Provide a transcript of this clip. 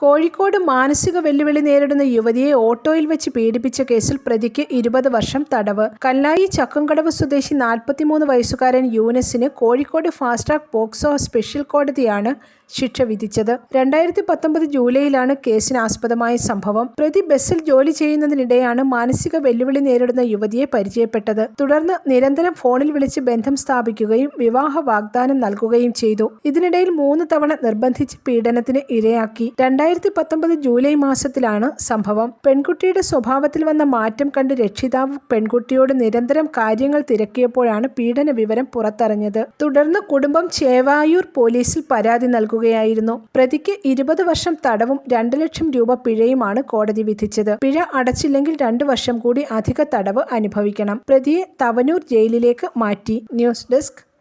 കോഴിക്കോട് മാനസിക വെല്ലുവിളി നേരിടുന്ന യുവതിയെ ഓട്ടോയിൽ വെച്ച് പീഡിപ്പിച്ച കേസിൽ പ്രതിക്ക് ഇരുപത് വർഷം തടവ്. കല്ലായി ചക്കംകടവ് സ്വദേശി നാൽപ്പത്തിമൂന്ന് വയസ്സുകാരൻ യൂനസിന് Kozhikode fast track POCSO special കോടതിയാണ് ശിക്ഷ വിധിച്ചത്. രണ്ടായിരത്തി പത്തൊമ്പത് ജൂലൈയിലാണ് കേസിനാസ്പദമായ സംഭവം. പ്രതി ബസ്സിൽ ജോലി ചെയ്യുന്നതിനിടെയാണ് മാനസിക വെല്ലുവിളി നേരിടുന്ന യുവതിയെ പരിചയപ്പെട്ടത്. തുടർന്ന് നിരന്തരം ഫോണിൽ വിളിച്ച് ബന്ധം സ്ഥാപിക്കുകയും വിവാഹ വാഗ്ദാനം നൽകുകയും ചെയ്തു. ഇതിനിടയിൽ മൂന്ന് തവണ നിർബന്ധിച്ച് പീഡനത്തിന് ഇരയാക്കി. രണ്ടായിരത്തി പത്തൊമ്പത് ജൂലൈ മാസത്തിലാണ് സംഭവം. പെൺകുട്ടിയുടെ സ്വഭാവത്തിൽ വന്ന മാറ്റം കണ്ട് രക്ഷിതാവ് പെൺകുട്ടിയോട് നിരന്തരം കാര്യങ്ങൾ തിരക്കിയപ്പോഴാണ് പീഡന വിവരം പുറത്തറിഞ്ഞത്. തുടർന്ന് കുടുംബം ചേവായൂർ പോലീസിൽ പരാതി നൽകുകയായിരുന്നു. പ്രതിക്ക് ഇരുപത് വർഷം തടവും രണ്ട് ലക്ഷം രൂപ പിഴയുമാണ് കോടതി വിധിച്ചത്. പിഴ അടച്ചില്ലെങ്കിൽ രണ്ടു വർഷം കൂടി അധിക തടവ് അനുഭവിക്കണം. പ്രതിയെ തവനൂർ ജയിലിലേക്ക് മാറ്റി. News desk